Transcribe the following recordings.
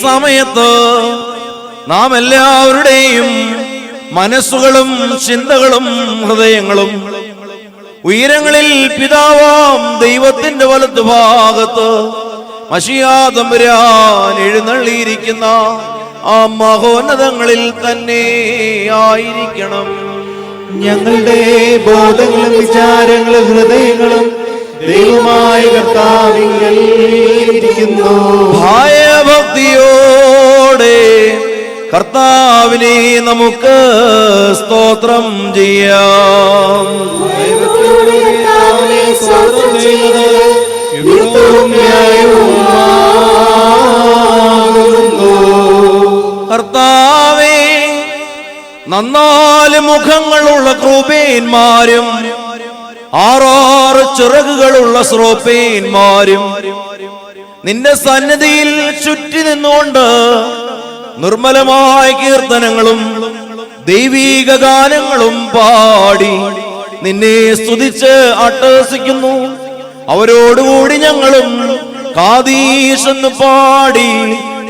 സമയത്ത് നാം എല്ലാവരുടെയും മനസ്സുകളും ചിന്തകളും ഹൃദയങ്ങളും ഉയരങ്ങളിൽ പിതാവാം ദൈവത്തിന്റെ വലത് ഭാഗത്ത് മഷിയാതമ്പുരാൻ എഴുന്നള്ളിയിരിക്കുന്ന ആ മഹോന്നതങ്ങളിൽ തന്നെ ആയിരിക്കണം. ഞങ്ങളുടെ ബോധങ്ങളും വിചാരങ്ങളും ഹൃദയങ്ങളും ദൈവമായ കർത്താവിങ്കൽ ഇരിക്കുന്നു ഭയഭക്തിയോടെ കർത്താവിനെ നമുക്ക് സ്തോത്രം ചെയ്യാം. കർത്താവേ നന്നാൽ മുഖങ്ങളുള്ള ക്രൂപേന്മാരും ആറാറ് ചിറകുകളുള്ള സ്രോപ്പീന്മാരും നിന്റെ സന്നിധിയിൽ ചുറ്റി നിന്നുകൊണ്ട് നിർമ്മലമായ കീർത്തനങ്ങളും ദൈവീക ഗാനങ്ങളും പാടി നിന്നെ സ്തുതിച്ച് അട്ടഹസിക്കുന്നു അവരോടുകൂടി ഞങ്ങളും കാതീശെന്ന് പാടി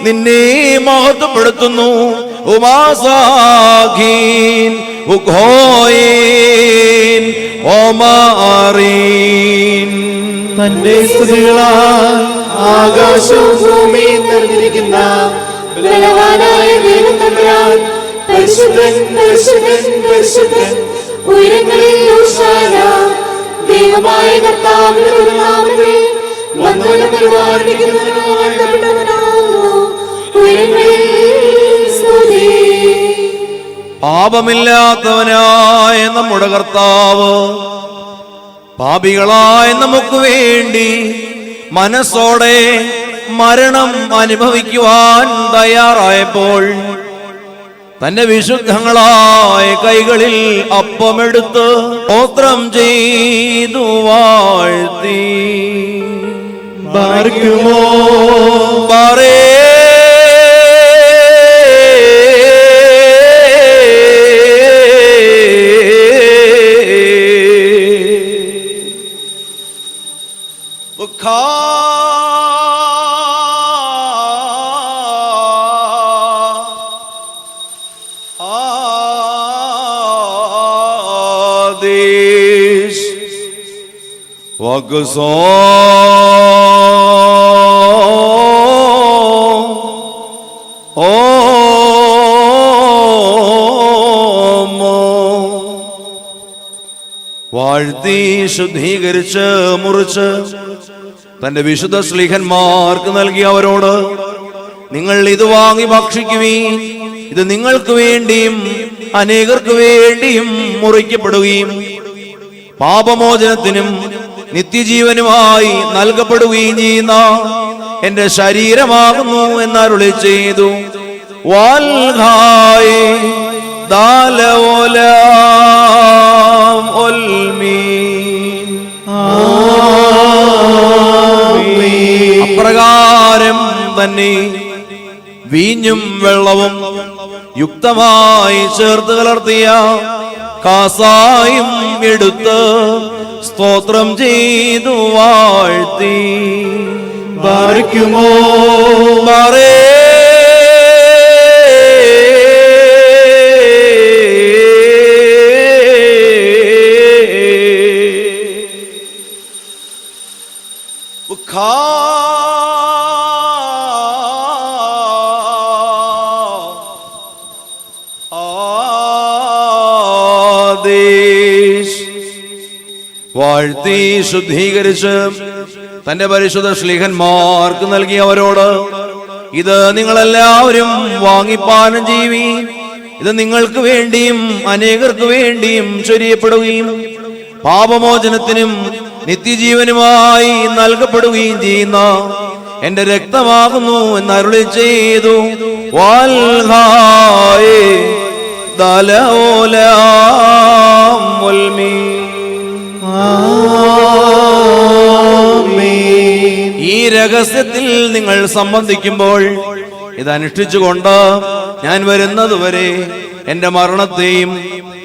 നിന്നെ മഹത്വപ്പെടുത്തുന്നു. ഉമാസാഖീൻ ഉഘോയേൻ ഓമാറീൻ തന്റെ സ്തുതികളാൽ ആകാശവും ഭൂമിയും നിറഞ്ഞിരിക്കുന്ന ബലവാനായ ദൈവം പരിശുദ്ധൻ പരിശുദ്ധൻ പരിശുദ്ധൻ ഉയരങ്ങളിൽ ഊശാന ദൈവമായ കർത്താവിന്റെ തിരുനാമത്തിൽ വന്നവനും പരിപാലിക്കുന്നവനും വാഴ്ത്തപ്പെട്ടവനാകുന്നു. ഉയരങ്ങളിൽ പാപമില്ലാത്തവനായ നമ്മുടെ കർത്താവ് പാപികളായ നമുക്ക് വേണ്ടി മനസ്സോടെ മരണം അനുഭവിക്കുവാൻ തയ്യാറായപ്പോൾ തന്റെ വിശുദ്ധങ്ങളായ കൈകളിൽ അപ്പമെടുത്ത് ഓത്രം ചെയ്തു വാഴ്ത്തി. ബാർക്കുമോ? പറേ ആദേശ് വകുസോ വാഴ്ത്തി ശുദ്ധീകരിച്ച് മുറിച്ച് തന്റെ വിശുദ്ധ ശ്ലീഹന്മാർക്ക് നൽകി അവരോട് നിങ്ങൾ ഇത് വാങ്ങി ഭക്ഷിക്കുവീൻ ഇത് നിങ്ങൾക്ക് വേണ്ടിയും അനേകർക്ക് വേണ്ടിയും മുറിക്കപ്പെടുകയും പാപമോചനത്തിനും നിത്യജീവനുമായി നൽകപ്പെടുകയും ചെയ്യുന്ന എന്റെ ശരീരമാകുന്നു എന്നരുളി ചെയ്തു. വാൽഹായ് ദാലഓലാം തന്നെ. വീഞ്ഞും വെള്ളവും യുക്തമായി ചേർത്ത് കലർത്തിയ കാസായും എടുത്ത് സ്തോത്രം ചെയ്തു വാഴ്ത്തി. ബാർക്കുമോ മറേ? വാഴ്ത്തി ശുദ്ധീകരിച്ച് തന്റെ പരിശുദ്ധ ശ്ലീഹന്മാർക്ക് നൽകിയവരോട് ഇത് നിങ്ങളെല്ലാവരും വാങ്ങിപ്പാനം ജീവി ഇത് നിങ്ങൾക്ക് വേണ്ടിയും അനേകർക്ക് വേണ്ടിയും ചൊരിയപ്പെടുകയും പാപമോചനത്തിനും നിത്യജീവനുമായി നൽകപ്പെടുകയും ചെയ്യുന്ന എന്റെ രക്തമാകുന്നു എന്ന് അരുളി ചെയ്തു വാൽഹായേ ദലോലാം. ഈ രഹസ്യത്തിൽ നിങ്ങൾ സംബന്ധിക്കുമ്പോൾ ഇത് അനുഷ്ഠിച്ചുകൊണ്ട് ഞാൻ വരുന്നതുവരെ എന്റെ മരണത്തെയും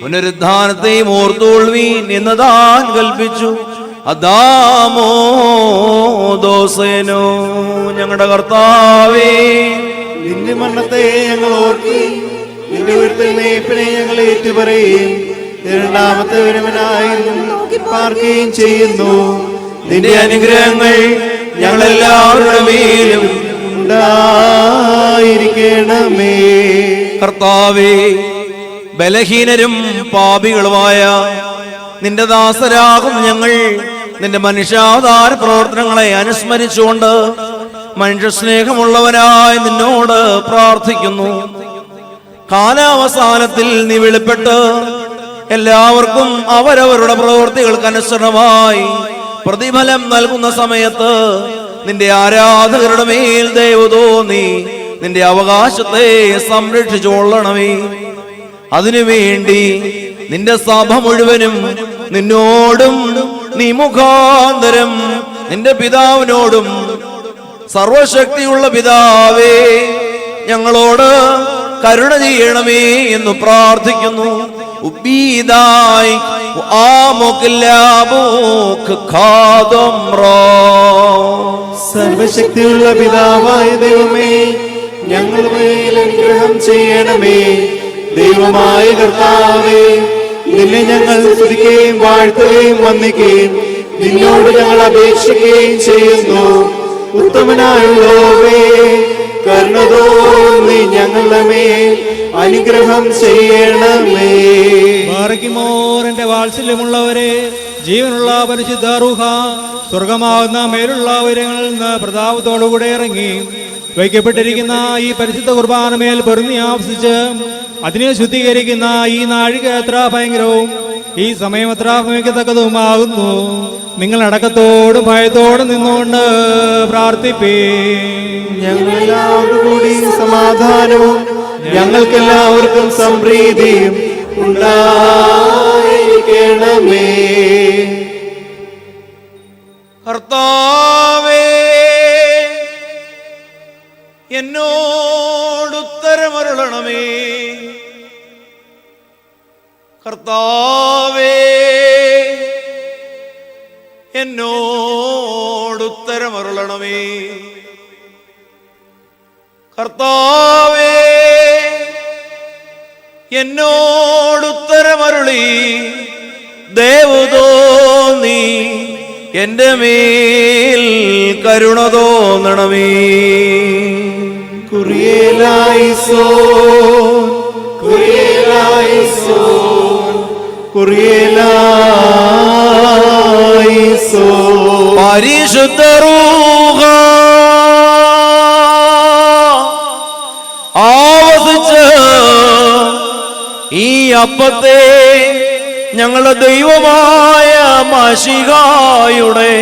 പുനരുദ്ധാനത്തെയും ഓർത്തുകൊള്ളുവീൻ എന്ന് താൻ കൽപ്പിച്ചു. അദാമോ ദോസേനോ ഞങ്ങളുടെ കർത്താവേ. നിന്റെ മരണത്തെ ഞങ്ങൾ ഓർക്കുകയും നിന്റെ വീട്ടിൽ ഞങ്ങൾ ഏറ്റുപറയുകയും രണ്ടാമത്തെ ഒരുവനായി പാർക്കുകയും ചെയ്യുന്നു. നിന്റെ അനുഗ്രഹങ്ങൾ ഞങ്ങളെല്ലാവരുടെ മേലും ഉണ്ടായിരിക്കണമേ. കർത്താവേ ബലഹീനരും പാപികളുമായ നിന്റെ ദാസരാകും ഞങ്ങൾ നിന്റെ മനുഷ്യാധാര പ്രവർത്തനങ്ങളെ അനുസ്മരിച്ചുകൊണ്ട് മനുഷ്യ സ്നേഹമുള്ളവനായി നിന്നോട് പ്രാർത്ഥിക്കുന്നു. കാലാവസാനത്തിൽ നീ വെളിപ്പെട്ട് എല്ലാവർക്കും അവരവരുടെ പ്രവൃത്തികൾക്ക് അനുസരണമായി പ്രതിഫലം നൽകുന്ന സമയത്ത് നിന്റെ ആരാധകരുടെ മേൽ ദയവ് തോന്നി നിന്റെ അവകാശത്തെ സംരക്ഷിച്ചുകൊള്ളണമേ അതിനുവേണ്ടി നിന്റെ സഭ മുഴുവനും നിന്നോടും നീ മുഖാന്തരം നിന്റെ പിതാവിനോടും സർവശക്തിയുള്ള പിതാവേ ഞങ്ങളോട് കരുണ ചെയ്യണമേ എന്ന് പ്രാർത്ഥിക്കുന്നു. ഉബീദായി ആമുക്കില്ലാബൂക്ക് ഖാദം റോ. സർവശക്തിയുള്ള പിതാവായ ദൈവമേ ഞങ്ങളുടെ മേൽ അനുഗ്രഹം ചെയ്യണമേ ദൈവമായ കർത്താവേ നിന്നെ ഞങ്ങൾ സ്തുതിക്കുകയും വാഴ്ത്തുകയും വന്ദിക്കുകയും നിന്നോട് ഞങ്ങൾ അപേക്ഷിക്കുകയും ചെയ്യുന്നു ഉത്തമനായുള്ളവേ കരുണ ഞങ്ങളുടെ മേൽ അനുഗ്രഹം ചെയ്യണമേ. ബാറയ്ക്കുമോറിന്റെ വാത്സല്യമുള്ളവരെ ജീവനുള്ള പരിശുദ്ധ റൂഹ സ്വർഗമാകുന്ന മേലുള്ള ഉയരങ്ങളിൽ നിന്ന് പ്രതാപത്തോടുകൂടെ ഇറങ്ങി വയ്ക്കപ്പെട്ടിരിക്കുന്ന ഈ പരിശുദ്ധ കുർബാനമേൽ പൊരുന്നി ആവസിച്ച് അതിനെ ശുദ്ധീകരിക്കുന്ന ഈ നാഴിക എത്ര ഭയങ്കരവും ഈ സമയം എത്ര ഭയങ്കത്തക്കതുമാകുന്നു നിങ്ങൾ അടക്കത്തോടും ഭയത്തോടും നിന്നുകൊണ്ട് പ്രാർത്ഥിപ്പേ ഞങ്ങളെല്ലാവരും കൂടി സമാധാനവും ഞങ്ങൾക്കെല്ലാവർക്കും സംപ്രീതിയും ഉണ്ടായിരിക്കണമേ. കർത്താവേ എന്നോടുത്തരമരുളണമേ കർത്താവേ എന്നോടുത്തരമരുളണമേ കർത്താവേ എന്നോടുത്തരമരുളി ദേവതോന്നി എന്റെ മേൽ കരുണ തോന്നണമേ. കുറിയേലായിസോ കുറിയേലായിസോ കുറിയേലായിസോ. പരിശുദ്ധ റൂഹ അപ്പത്തെ ഞങ്ങളുടെ ദൈവമായ മഷികായുടെ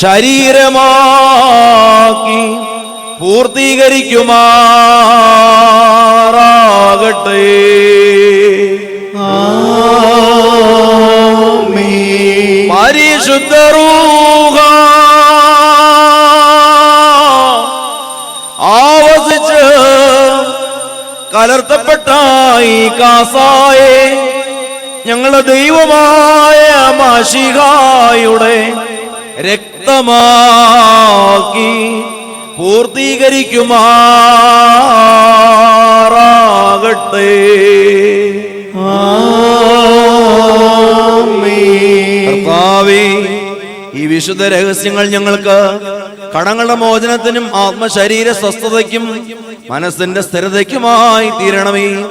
ശരീരമാക്കി പൂർത്തീകരിക്കുമാറാകട്ടെ. പരിശുദ്ധ കലർത്തപ്പെട്ട ഈ കാസായെ. ഞങ്ങളുടെ ദൈവമായ മാഷികായുടെ രക്തമാക്കി പൂർത്തീകരിക്കുമാറാകട്ടെ. ഈ വിശുദ്ധ രഹസ്യങ്ങൾ ഞങ്ങൾക്ക് കടങ്ങളുടെ മോചനത്തിനും ആത്മശരീര സ്വസ്ഥതയ്ക്കും മനസ്സിന്റെ സ്ഥിരതയ്ക്കുമായി തീരണമേ.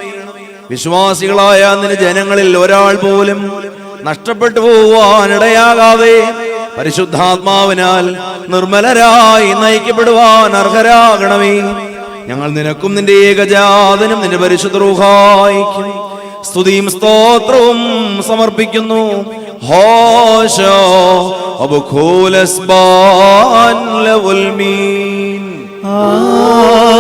വിശ്വാസികളായ നിന്റെ ജനങ്ങളിൽ ഒരാൾ പോലും നഷ്ടപ്പെട്ടു പോവാനിടയാകാതെ പരിശുദ്ധാത്മാവിനാൽ നിർമ്മലരായി നയിക്കപ്പെടുവാൻ അർഹരാകണമേ. ഞങ്ങൾ നിനക്കും നിന്റെ ഏകജാതനും നിന്റെ പരിശുദ്ധ റൂഹായിക്കും. സ്തുതിയും സ്തോത്രവും സമർപ്പിക്കുന്നു. മീൻ. ആമേൻ.